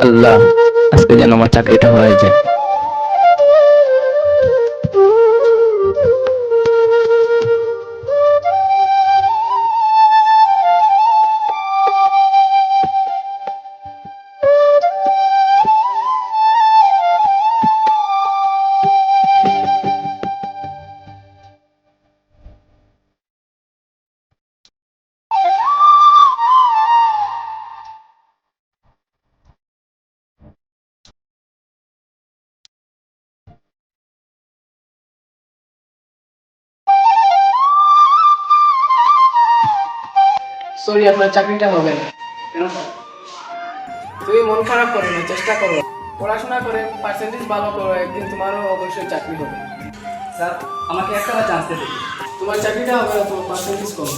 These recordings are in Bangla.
আল্লাহ আজকে যেন আমার চাকরিটা হয়ে যায়। সরি আপনার চাকরিটা হবে না। তুমি মন খারাপ করো না, চেষ্টা করো। পড়াশোনা করে পার্সেন্টেজ ভালো করো, একদিন তোমারও অবশ্যই চাকরি হবে। স্যার, আমাকে একটা চান্স দিন তোমার চাকরিটা হবে না, তোমার পার্সেন্টেজ কম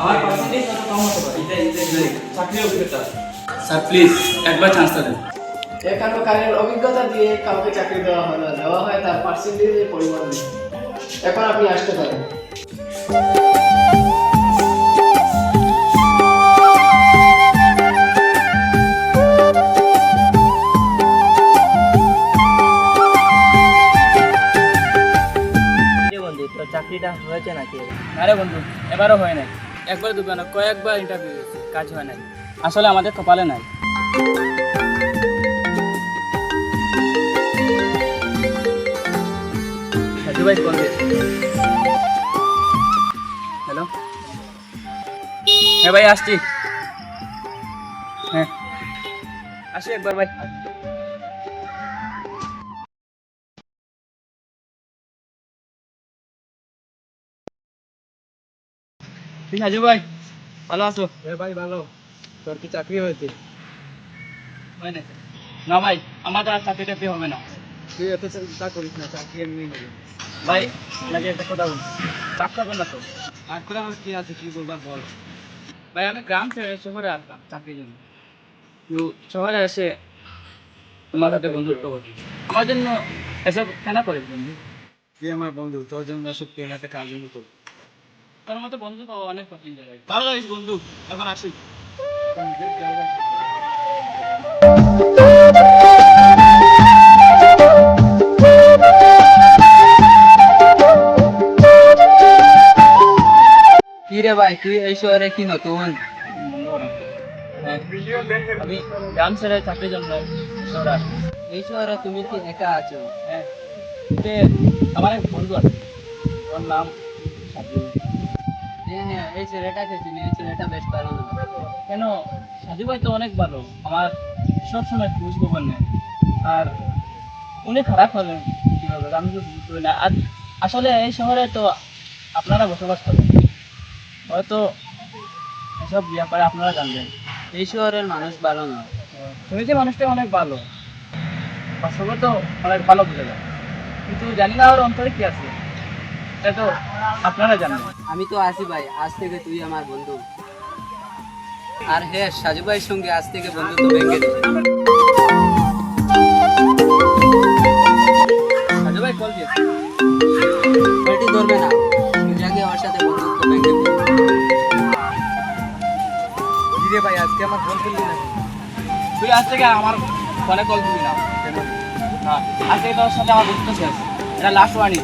আমার পার্সেন্টেজ কম হতে পারে? এটা অভিজ্ঞতা। স্যার প্লিজ একবার চান্সটা দেন এখানে কারের অভিজ্ঞতা দিয়ে কাউকে চাকরি দেওয়া হয় না, দেওয়া হয় তার পার্সেন্টেজের পরিমাণ এখন আপনি আসতে পারেন। চাকরিটা হয়েছে নাকি? আরে বন্ধু, এবারও হয় নাই। একবার দুবার না কয়েকবার ইন্টারভিউ দিয়েছি, কাজ হয় নাই। আসলে আমাদের কপালে নাই। হ্যালো হ্যাঁ ভাই, আসছি। হ্যাঁ। আসি একবার ভাই। সাজু ভাই। ভালো আছো? হ্যাঁ ভাই ভালো। তোর কি চাকরি হয়েছে? হয় না না ভাই আমাদের আর চাকরি টাকরি হবে না। তুই এত চিন্তা করিস না চাকরি এমনি হবে। ভাই লাগে একটা কথা বলি চাপ খাবেন না তো? আর করে আমার কি আছে কি বলবার বল। ভাই আমি গ্রাম ছেড়ে শহরে আসলাম চাকরির জন্য। তো শহরে এসে তোমার সাথে বন্ধুত্ব করি আমার জন্য এসব কেনা করে বন্ধু? তুই আমার বন্ধু তোর জন্য সব পেনাতে কাজ জন্য করি তোর মতো বন্ধু পাওয়া অনেক কঠিন জায়গায় ভালো লাগিস বন্ধু এখন আসি। কি রে ভাই তুই এই শহরে কি নতুন? হ্যাঁ, আমি গ্রাম ছেড়ে চাকরির জন্য শহরে এই শহরে তুমি কি একা আছো? হ্যাঁ আমার এক বন্ধু আছে ওর নাম। হ্যাঁ হ্যাঁ কেন? সাজু ভাই তো অনেক ভালো। আমার সব সময় খোঁজ খবর নেয়। আর উনি খারাপ হলেন কীভাবে? আমি তো বুঝতে না। আর আসলে এই শহরে তো আপনারা বসবাস করেন। হয়তো এসব ব্যাপারে আপনারা জানবেন। এই শহরের মানুষ ভালো না। শুনেছি মানুষটা অনেক ভালো। বাস্তবে তো অনেক ভালো বোঝা যায়। কিন্তু জানি না ওর অন্তরে কি আছে। এটা তো আপনারা জানেন। আমি তো আসি ভাই আজ থেকে তুই আমার বন্ধু। আর হ্যাঁ সাজু ভাইয়ের সঙ্গে আজ থেকে বন্ধুত্ব ভেঙে সাজু ভাই কল দিয়েছে। বেটি ধরবে না। তুই আগে সাথে বন্ধুত্ব ভেঙে দে ভাই আজকে আমার ফোন করলি না তুই আজ থেকে আমার ফোনে কল দিবি না। না আজকে তোর সাথে আমার বন্ধুত্ব শেষ। এটা লাস্ট ওয়ার্নিং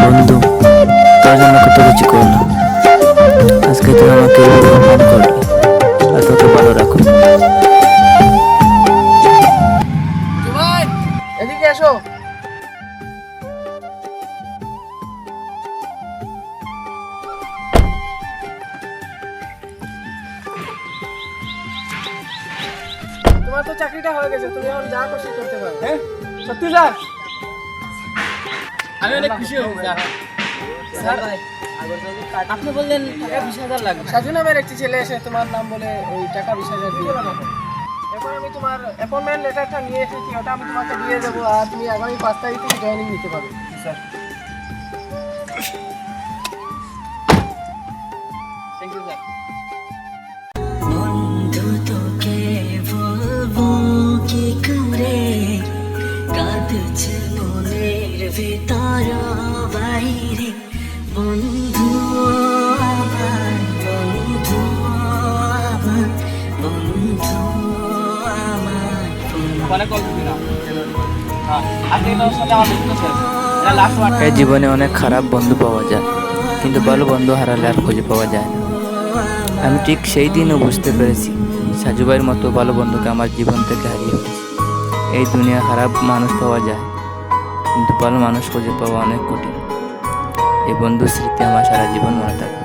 বন্ধু তোর জন্য কত কিছু করলাম। আজকে তুই আমাকে অপমান করলি আর তোকে ভালো রাখো। এদিকে এসো। তোমার তো চাকরিটা হয়ে গেছে তুমি এখন যা খুশি করতে পারো। হ্যাঁ? সত্যি স্যার? আমি অনেক খুশি হয়েছি স্যার। স্যার আপনি বললেন টাকা বিশ হাজার লাগবে। সাজু নামের একটি ছেলে এসে তোমার নাম বলে ওই টাকা বিশ হাজার দিয়ে এখন আমি তোমার অ্যাপয়েন্টমেন্ট লেটারটা নিয়ে এসেছি ওটা আমি তোমাকে দিয়ে দেবো আর তুমি আগামী পাঁচ তারিখ থেকে জয়েনিং নিতে পারবে স্যার। এই জীবনে অনেক খারাপ বন্ধু পাওয়া যায়, কিন্তু ভালো বন্ধু হারালে আর খুঁজে পাওয়া যায় না। আমি ঠিক সেই দিনও বুঝতে পেরেছি, সাজুবাইয়ের মতো ভালো বন্ধুকে আমার জীবন থেকে হারিয়ে এই দুনিয়া খারাপ মানুষ পাওয়া যায়, কিন্তু ভালো মানুষ খুঁজে পাওয়া অনেক কঠিন। এই বন্ধুর স্মৃতি আমার সারা জীবন মনে থাকবে।